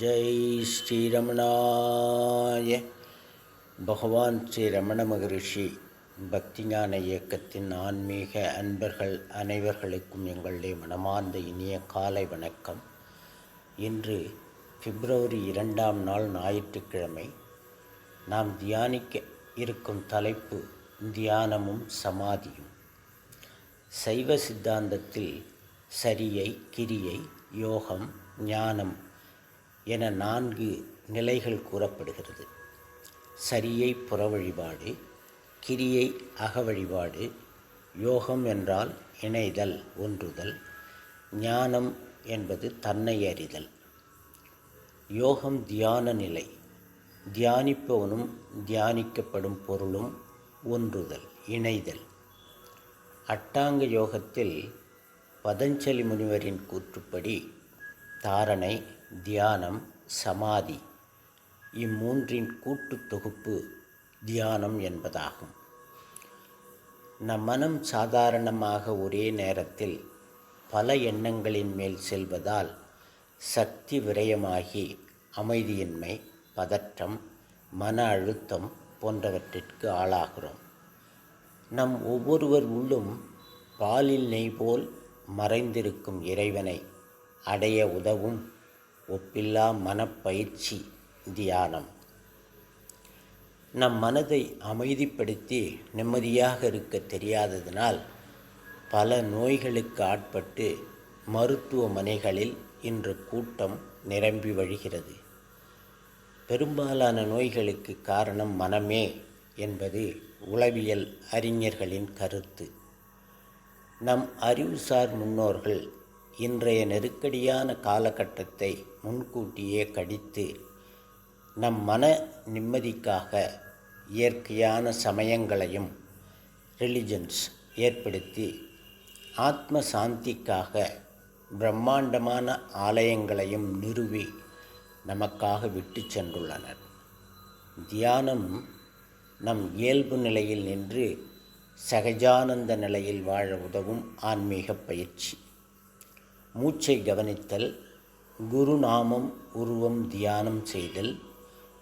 ஜெய் ஸ்ரீரமணாய பகவான் ஸ்ரீ ரமண மகரிஷி பக்திஞான இயக்கத்தின் ஆன்மீக அன்பர்கள் அனைவர்களுக்கும் எங்களுடைய மனமார்ந்த இனிய காலை வணக்கம். இன்று பிப்ரவரி இரண்டாம் நாள் ஞாயிற்றுக்கிழமை நாம் தியானிக்க இருக்கும் தலைப்பு தியானமும் சமாதியும். சைவ சித்தாந்தத்தில் சரியை கிரியை யோகம் ஞானம் என நான்கு நிலைகள் கூறப்படுகிறது. சரியை புற வழிபாடு கிரியை அக வழிபாடு யோகம் என்றால் இணைதல் ஒன்றுதல் ஞானம் என்பது தன்னை அறிதல். யோகம் தியான நிலை தியானிப்பவனும் தியானிக்கப்படும் பொருளும் ஒன்றுதல் இணைதல். அட்டாங்க யோகத்தில் பதஞ்சலி முனிவரின் கூற்றுப்படி தாரணை தியானம் சமாதி. இம்மூன்றின் கூட்டுத் தொகுப்பு தியானம் என்பதாகும். நம் மனம் சாதாரணமாக ஒரே நேரத்தில் பல எண்ணங்களின் மேல் செல்வதால் சக்தி விரயமாகி அமைதியின்மை பதற்றம் மன அழுத்தம் போன்றவற்றிற்கு ஆளாகிறோம். நம் ஒவ்வொருவர் உள்ளும் பாலில் நெய் போல் மறைந்திருக்கும் இறைவனை அடைய உதவும் ஒப்பில்லா மனப்பயிற்சி தியானம். நம் மனதை அமைதிப்படுத்தி நிம்மதியாக இருக்க தெரியாததினால் பல நோய்களுக்கு ஆட்பட்டு மருத்துவமனைகளில் இன்று கூட்டம் நிரம்பி வழிகிறது. பெரும்பாலான நோய்களுக்கு காரணம் மனமே என்பது உளவியல் அறிஞர்களின் கருத்து. நம் அறிவுசார் முன்னோர்கள் இன்றைய நெருக்கடியான காலகட்டத்தை முன்கூட்டியே கடித்து நம் மன நிம்மதிக்காக இயற்கையான சமயங்களையும் ரிலிஜன்ஸ் ஏற்படுத்தி ஆத்ம சாந்திக்காக பிரம்மாண்டமான ஆலயங்களையும் நிறுவி நமக்காக விட்டு சென்றுள்ளனர். தியானம் நம் இயல்பு நிலையில் நின்று சகஜானந்த நிலையில் வாழ உதவும் ஆன்மீக பயிற்சி. மூச்சை கவனித்தல் குருநாமம் உருவம் தியானம் செய்தல்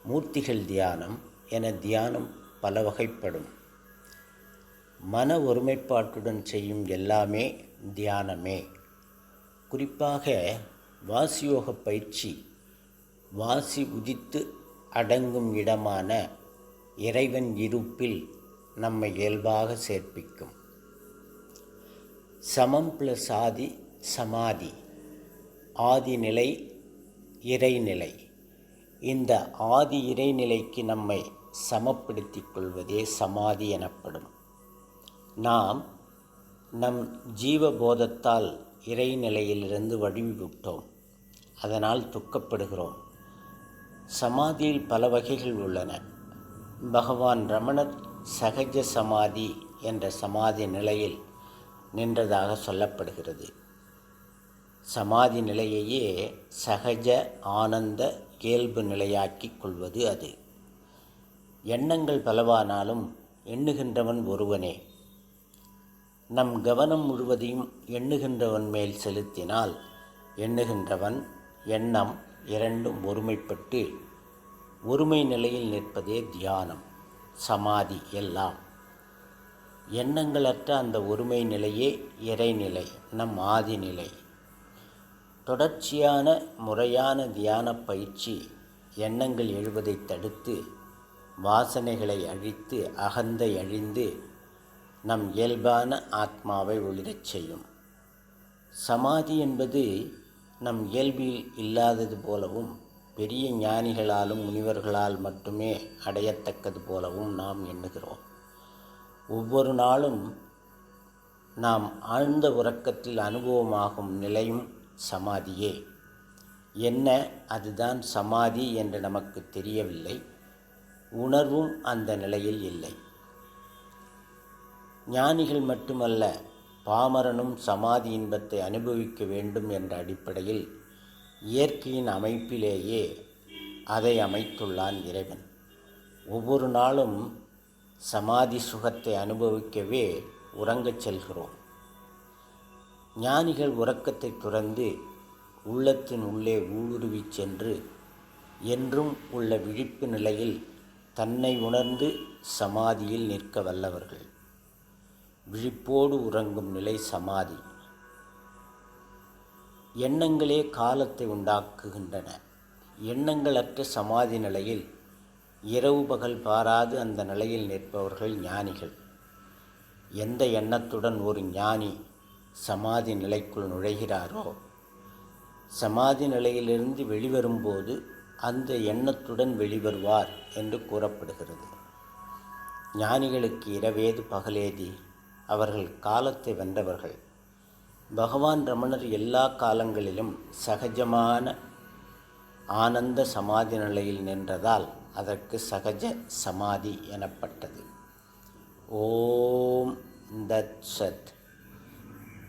மூர்த்திகள் தியானம் என தியானம் பல வகைப்படும். மன ஒருமைப்பாட்டுடன் செய்யும் எல்லாமே தியானமே. குறிப்பாக வாசியோக பயிற்சி வாசி உதித்து அடங்கும் இடமான இறைவன் இருப்பில் நம்மை இயல்பாக சேர்ப்பிக்கும். சமம் பிளஸ் ஆதி சமாதி ஆதிநிலை இறைநிலை. இந்த ஆதி இறைநிலைக்கு நம்மை சமப்படுத்திக் கொள்வதே சமாதி எனப்படும். நாம் நம் ஜீவபோதத்தால் இறைநிலையிலிருந்து வடிவிவிட்டோம் அதனால் துக்கப்படுகிறோம். சமாதியில் பல வகைகள் உள்ளன. பகவான் ரமணர் சகஜ சமாதி என்ற சமாதி நிலையில் நின்றதாக சொல்லப்படுகிறது. சமாதி நிலையையே சகஜ ஆனந்த இயல்பு நிலையாக்கிக் கொள்வது அது. எண்ணங்கள் பலவானாலும் எண்ணுகின்றவன் ஒருவனே. நம் கவனம் முழுவதையும் எண்ணுகின்றவன் மேல் செலுத்தினால் எண்ணுகின்றவன் எண்ணம் இரண்டும் ஒருமைப்பட்டு ஒருமை நிலையில் நிற்பதே தியானம் சமாதி எல்லாம். எண்ணங்களற்ற அந்த ஒருமை நிலையே இறைநிலை நம் ஆதிநிலை. தொடர்ச்சியான முறையான தியான பயிற்சி எண்ணங்கள் எழுவதை தடுத்து வாசனைகளை அழித்து அகந்தை அழிந்து நம் இயல்பான ஆத்மாவை ஒளிரச் செய்யும். சமாதி என்பது நம் இயல்பில் இல்லாதது போலவும் பெரிய ஞானிகளாலும் முனிவர்களால் மட்டுமே அடையத்தக்கது போலவும் நாம் எண்ணுகிறோம். ஒவ்வொரு நாளும் நாம் ஆழ்ந்த உறக்கத்தில் அனுபவமாகும் நிலையும் சமாதியே. என்ன அதுதான் சமாதி என்று நமக்கு தெரியவில்லை. உணர்வும் அந்த நிலையில் இல்லை. ஞானிகள் மட்டுமல்ல பாமரனும் சமாதி இன்பத்தை அனுபவிக்க வேண்டும் என்ற அடிப்படையில் இயற்கையின் அமைப்பிலேயே அதை அமைத்துள்ளான் இறைவன். ஒவ்வொரு நாளும் சமாதி சுகத்தை அனுபவிக்கவே உறங்கச் செல்கிறோம். ஞானிகள் உறக்கத்தை துறந்து உள்ளத்தின் உள்ளே ஊடுருவிச் சென்று என்றும் உள்ள விழிப்பு நிலையில் தன்னை உணர்ந்து சமாதியில் நிற்க வல்லவர்கள். விழிப்போடு உறங்கும் நிலை சமாதி. எண்ணங்களே காலத்தை உண்டாக்குகின்றன. எண்ணங்களற்ற சமாதி நிலையில் இரவு பகல் பாராது அந்த நிலையில் நிற்பவர்கள் ஞானிகள். எந்த எண்ணத்துடன் ஒரு ஞானி சமாதி நிலைக்குள் நுழைகிறாரோ? சமாதி நிலையிலிருந்து வெளிவரும்போது அந்த எண்ணத்துடன் வெளிவருவார் என்று கூறப்படுகிறது. ஞானிகளுக்கு இரவேது பகலேதி அவர்கள் காலத்தை வென்றவர்கள். பகவான் ரமணர் எல்லா காலங்களிலும் சகஜமான ஆனந்த சமாதி நிலையில் நின்றதால் அதற்கு சகஜ சமாதி எனப்பட்டது. ஓம் தத் சத்.